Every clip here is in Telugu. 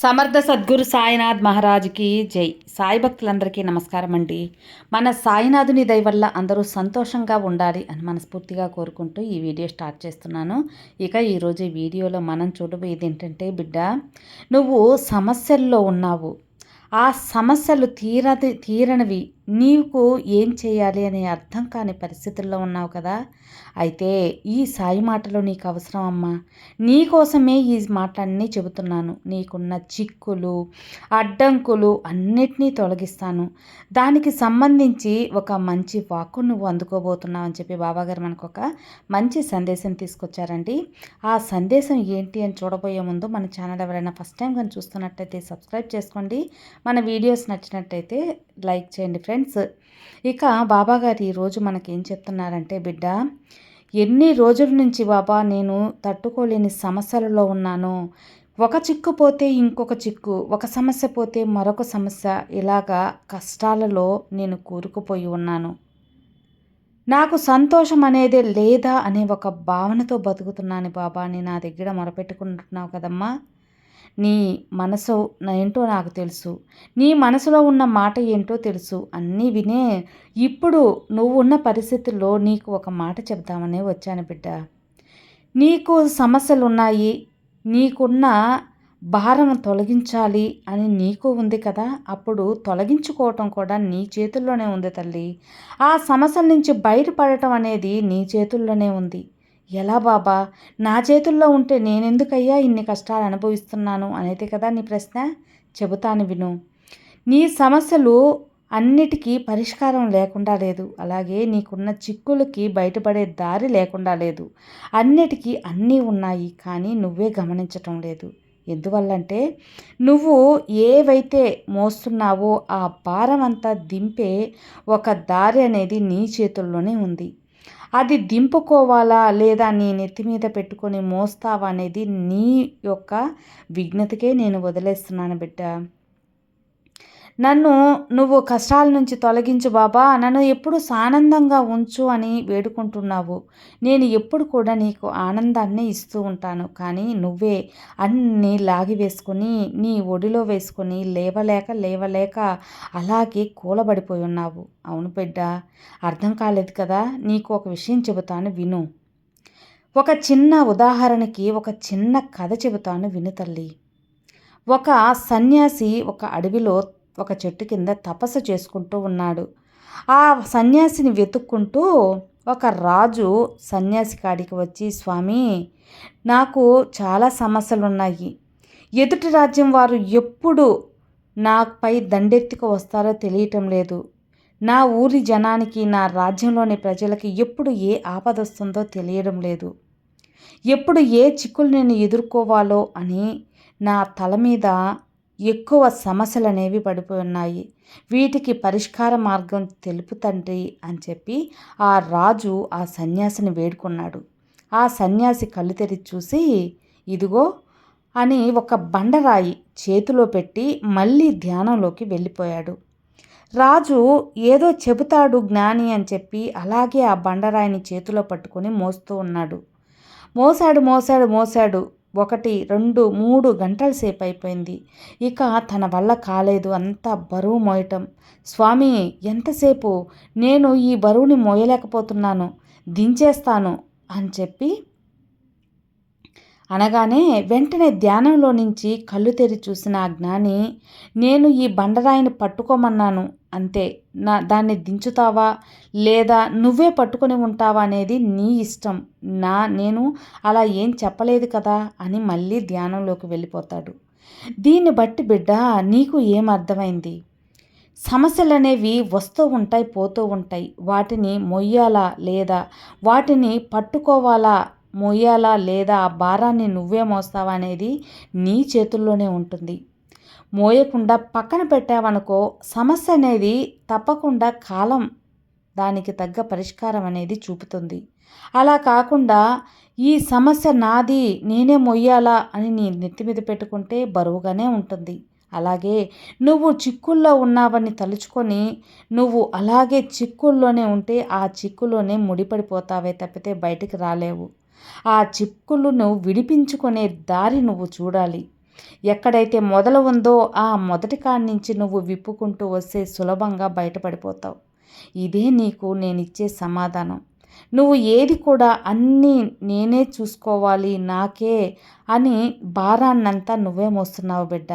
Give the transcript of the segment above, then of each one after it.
సమర్థ సద్గురు సాయినాథ్ మహారాజ్కి జై. సాయి భక్తులందరికీ నమస్కారం అండి. మన సాయినాథుని దయ వల్ల అందరూ సంతోషంగా ఉండాలి అని మనస్ఫూర్తిగా కోరుకుంటూ ఈ వీడియో స్టార్ట్ చేస్తున్నాను. ఇక ఈరోజు ఈ వీడియోలో మనం చూడబోయేది ఏంటంటే బిడ్డ నువ్వు సమస్యల్లో ఉన్నావు. ఆ సమస్యలు తీరది తీరనివి నీకు ఏం చేయాలి అనే అర్థం కాని పరిస్థితుల్లో ఉన్నావు కదా? అయితే ఈ సాయి మాటలు నీకు అవసరం అమ్మా. నీకోసమే ఈ మాటలన్నీ చెబుతున్నాను. నీకున్న చిక్కులు అడ్డంకులు అన్నిటినీ తొలగిస్తాను. దానికి సంబంధించి ఒక మంచి వాక్కు నువ్వు అందుకోబోతున్నావు అని చెప్పి బాబాగారు మనకు ఒక మంచి సందేశం తీసుకొచ్చారండి. ఆ సందేశం ఏంటి అని చూడబోయే ముందు మన ఛానల్ ఎవరైనా ఫస్ట్ టైం కానీ చూస్తున్నట్టయితే సబ్స్క్రైబ్ చేసుకోండి. మన వీడియోస్ నచ్చినట్టయితే లైక్ చేయండి ఫ్రెండ్స్. ఇక బాబాగారు ఈరోజు మనకేం చెప్తున్నారంటే బిడ్డ ఎన్ని రోజుల నుంచి బాబా నేను తట్టుకోలేని సమస్యలలో ఉన్నాను. ఒక చిక్కు పోతే ఇంకొక చిక్కు ఒక సమస్య పోతే మరొక సమస్య ఇలాగా కష్టాలలో నేను కూరుకుపోయి ఉన్నాను. నాకు సంతోషం అనేది లేదా అనే ఒక భావనతో బతుకుతున్నాను బాబా. నీ నా దగ్గర మొరపెట్టుకుంటున్నావు కదమ్మా. నీ మనసు ఏంటో నాకు తెలుసు. నీ మనసులో ఉన్న మాట ఏంటో తెలుసు. అన్నీ వినే ఇప్పుడు నువ్వు ఉన్న పరిస్థితుల్లో నీకు ఒక మాట చెప్దామనే వచ్చాను బిడ్డ. నీకు సమస్యలు ఉన్నాయి నీకున్న భారం తొలగించాలి అని నీకు ఉంది కదా. అప్పుడు తొలగించుకోవటం కూడా నీ చేతుల్లోనే ఉంది తల్లి. ఆ సమస్యల నుంచి బయటపడటం అనేది నీ చేతుల్లోనే ఉంది. ఎలా బాబా? నా చేతుల్లో ఉంటే నేనెందుకయ్యా ఇన్ని కష్టాలు అనుభవిస్తున్నాను అనేది కదా నీ ప్రశ్న? చెబుతాను విను. నీ సమస్యలు అన్నిటికీ పరిష్కారం లేకుండా లేదు. అలాగే నీకున్న చిక్కులకి బయటపడే దారి లేకుండా లేదు. అన్నిటికీ అన్నీ ఉన్నాయి కానీ నువ్వే గమనించటం లేదు. ఎందువల్లంటే నువ్వు ఏవైతే మోస్తున్నావో ఆ భారం అంతా దింపే ఒక దారి అనేది నీ చేతుల్లోనే ఉంది. అది దింపుకోవాలా లేదా నీ నెత్తి మీద పెట్టుకొని మోస్తావా అనేది నీ యొక్క విఘ్నతకే నేను వదిలేస్తున్నాను బిడ్డ. నన్ను నువ్వు కష్టాల నుంచి తొలగించు బాబా నన్ను ఎప్పుడు సానందంగా ఉంచు అని వేడుకుంటున్నావు. నేను ఎప్పుడు కూడా నీకు ఆనందాన్ని ఇస్తూ ఉంటాను. కానీ నువ్వే అన్నీ లాగివేసుకొని నీ ఒడిలో వేసుకొని లేవలేక లేవలేక అలాగే కూలబడిపోయి ఉన్నావు. అవును బిడ్డ అర్థం కాలేదు కదా? నీకు ఒక విషయం చెబుతాను విను. ఒక చిన్న ఉదాహరణకి ఒక చిన్న కథ చెబుతాను విను తల్లి. ఒక సన్యాసి ఒక అడవిలో ఒక చెట్టు కింద తపస్సు చేసుకుంటూ ఉన్నాడు. ఆ సన్యాసిని వెతుక్కుంటూ ఒక రాజు సన్యాసి కాడికి వచ్చి స్వామి నాకు చాలా సమస్యలు ఉన్నాయి ఎదుటి రాజ్యం వారు ఎప్పుడు నాపై దండెత్తుకు వస్తారో తెలియటం లేదు. నా ఊరి జనానికి నా రాజ్యంలోని ప్రజలకి ఎప్పుడు ఏ ఆపద వస్తుందో తెలియడం లేదు. ఎప్పుడు ఏ చిక్కులు నేను ఎదుర్కోవాలో అని నా తల మీద ఎక్కువ సమస్యలు అనేవి పడిపోయి ఉన్నాయి వీటికి పరిష్కార మార్గం తెలుపు తండ్రి అని చెప్పి ఆ రాజు ఆ సన్యాసిని వేడుకున్నాడు. ఆ సన్యాసి కళ్ళు తెరిచి చూసి ఇదిగో అని ఒక బండరాయి చేతిలో పెట్టి మళ్ళీ ధ్యానంలోకి వెళ్ళిపోయాడు. రాజు ఏదో చెబుతాడు జ్ఞాని అని చెప్పి అలాగే ఆ బండరాయిని చేతిలో పట్టుకొని మోస్తూ ఉన్నాడు. మోసాడు మోసాడు మోసాడు ఒకటి రెండు మూడు గంటల సేపు అయిపోయింది. ఇక తన వల్ల కాలేదు. అంతా బరువు మోయటం. స్వామి ఎంతసేపు నేను ఈ బరువుని మోయలేకపోతున్నాను. దించేస్తాను అని చెప్పి అనగానే వెంటనే ధ్యానంలో నుంచి కళ్ళు తెరి చూసిన ఆ జ్ఞాని నేను ఈ బండరాయిని పట్టుకోమన్నాను. అంతే. నా దాన్ని దించుతావా? లేదా నువ్వే పట్టుకొని ఉంటావా అనేది నీ ఇష్టం. నా నేను అలా ఏం చెప్పలేదు కదా? అని మళ్ళీ ధ్యానంలోకి వెళ్ళిపోతాడు. దీన్ని బట్టి బిడ్డ నీకు ఏం అర్థమైంది? సమస్యలు అనేవి వస్తూ ఉంటాయి పోతూ ఉంటాయి. వాటిని మొయ్యాలా లేదా? వాటిని పట్టుకోవాలా? మోయాలా లేదా? ఆ భారాన్ని నువ్వే మోస్తావా అనేది నీ చేతుల్లోనే ఉంటుంది. మోయకుండా పక్కన పెట్టావనుకో సమస్య అనేది తప్పకుండా కాలం దానికి తగ్గ పరిష్కారం అనేది చూపుతుంది. అలా కాకుండా ఈ సమస్య నాది నేనే మొయ్యాలా అని నీ నెత్తి మీద పెట్టుకుంటే బరువుగానే ఉంటుంది. అలాగే నువ్వు చిక్కుల్లో ఉన్నావని తలుచుకొని నువ్వు అలాగే చిక్కుల్లోనే ఉంటే ఆ చిక్కులోనే ముడిపడిపోతావే తప్పితే బయటికి రాలేవు. ఆ చిక్కులను విడిపించుకునే దారి నువ్వు చూడాలి. ఎక్కడైతే మొదలు ఉందో ఆ మొదటి కాడి నుంచి నువ్వు విప్పుకుంటూ వస్తే సులభంగా బయటపడిపోతావు. ఇదే నీకు నేను ఇచ్చే సమాధానం. నువ్వు ఏది కూడా అన్నీ నేనే చూసుకోవాలి నాకే అని భారాన్నంతా నువ్వే మోస్తున్నావు బిడ్డ.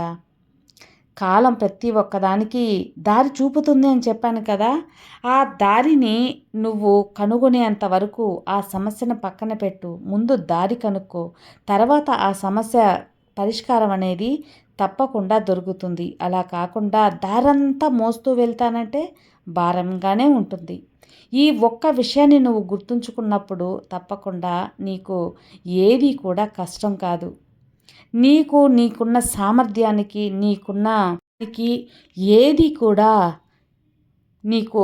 కాలం ప్రతి ఒక్కదానికి దారి చూపుతుంది అని చెప్పాను కదా. ఆ దారిని నువ్వు కనుగొనేంత వరకు ఆ సమస్యను పక్కన పెట్టు. ముందు దారి కనుక్కో. తర్వాత ఆ సమస్య పరిష్కారం అనేది తప్పకుండా దొరుకుతుంది. అలా కాకుండా దారంతా మోస్తూ వెళ్తానంటే భారంగానే ఉంటుంది. ఈ ఒక్క విషయాన్ని నువ్వు గుర్తుంచుకున్నప్పుడు తప్పకుండా నీకు ఏది కూడా కష్టం కాదు. నీకు నీకున్న సామర్థ్యానికి నీకున్న ఏది కూడా నీకు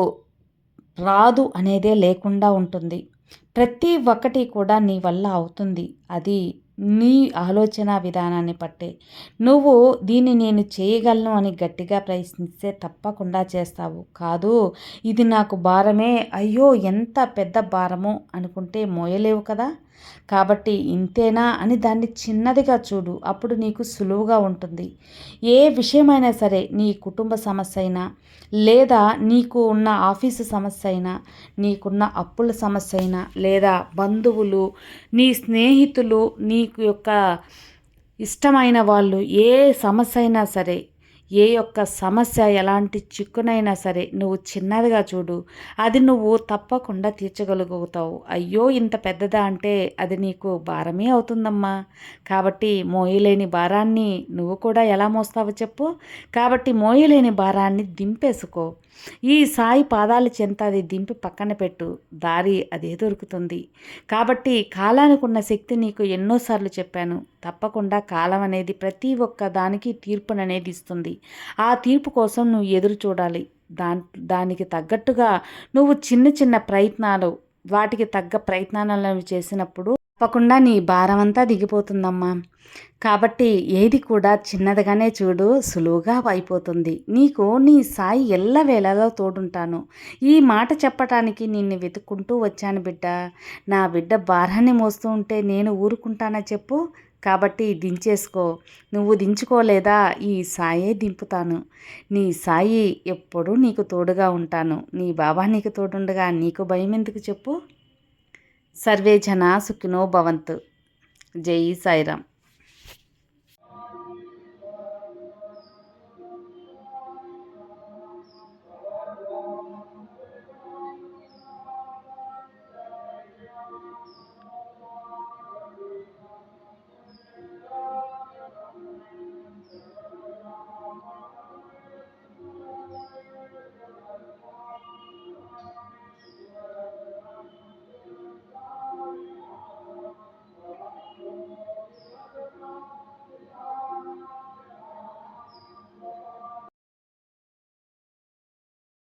రాదు అనేదే లేకుండా ఉంటుంది. ప్రతి ఒక్కటి కూడా నీ వల్ల అవుతుంది. అది నీ ఆలోచన విధానాన్ని పట్టే నువ్వు దీన్ని నేను చేయగలను అని గట్టిగా ప్రయత్నిస్తే తప్పకుండా చేస్తావు. కాదు ఇది నాకు భారమే. అయ్యో ఎంత పెద్ద భారము అనుకుంటే మోయలేవు కదా? కాబట్టి ఇంతేనా అని దాన్ని చిన్నదిగా చూడు అప్పుడు నీకు సులువుగా ఉంటుంది. ఏ విషయమైనా సరే నీ కుటుంబ సమస్య అయినా లేదా నీకు ఉన్న ఆఫీసు సమస్య అయినా నీకున్న అప్పుల సమస్య అయినా లేదా బంధువులు నీ స్నేహితులు నీకు యొక్క ఇష్టమైన వాళ్ళు ఏ సమస్య అయినా సరే ఏ యొక్క సమస్య ఎలాంటి చిక్కునైనా సరే నువ్వు చిన్నదిగా చూడు. అది నువ్వు తప్పకుండా తీర్చగలుగుతావు. అయ్యో ఇంత పెద్దదా అంటే అది నీకు భారమే అవుతుందమ్మా. కాబట్టి మోయలేని భారాన్ని నువ్వు కూడా ఎలా మోస్తావో చెప్పు. కాబట్టి మోయలేని భారాన్ని దింపేసుకో. ఈ సాయి పాదాల చెంత అది దింపి పక్కన పెట్టు. దారి అదే దొరుకుతుంది. కాబట్టి కాలానికి ఉన్న శక్తి నీకు ఎన్నోసార్లు చెప్పాను. తప్పకుండా కాలం అనేది ప్రతి ఒక్క దానికి తీర్పుననేది ఇస్తుంది. ఆ తీర్పు కోసం నువ్వు ఎదురు చూడాలి. దా దానికి తగ్గట్టుగా నువ్వు చిన్న చిన్న ప్రయత్నాలు వాటికి తగ్గ ప్రయత్నాలను చేసినప్పుడు తప్పకుండా నీ భారం అంతా దిగిపోతుందమ్మా. కాబట్టి ఏది కూడా చిన్నదిగానే చూడు సులువుగా అయిపోతుంది. నీకు నీ సాయి ఎల్లవేళలో తోడుంటాను. ఈ మాట చెప్పటానికి నిన్ను వెతుక్కుంటూ వచ్చాను బిడ్డ. నా బిడ్డ భారాన్ని మోస్తూ ఉంటే నేను ఊరుకుంటానా చెప్పు? కాబట్టి దించేసుకో. నువ్వు దించుకోలేదా? ఈ సాయే దింపుతాను. నీ సాయి ఎప్పుడూ నీకు తోడుగా ఉంటాను. నీ బాబా నీకు తోడుండగా నీకు భయం ఎందుకు చెప్పు? సర్వే జనా సుఖినో భవంతు. జై సాయిరామ్.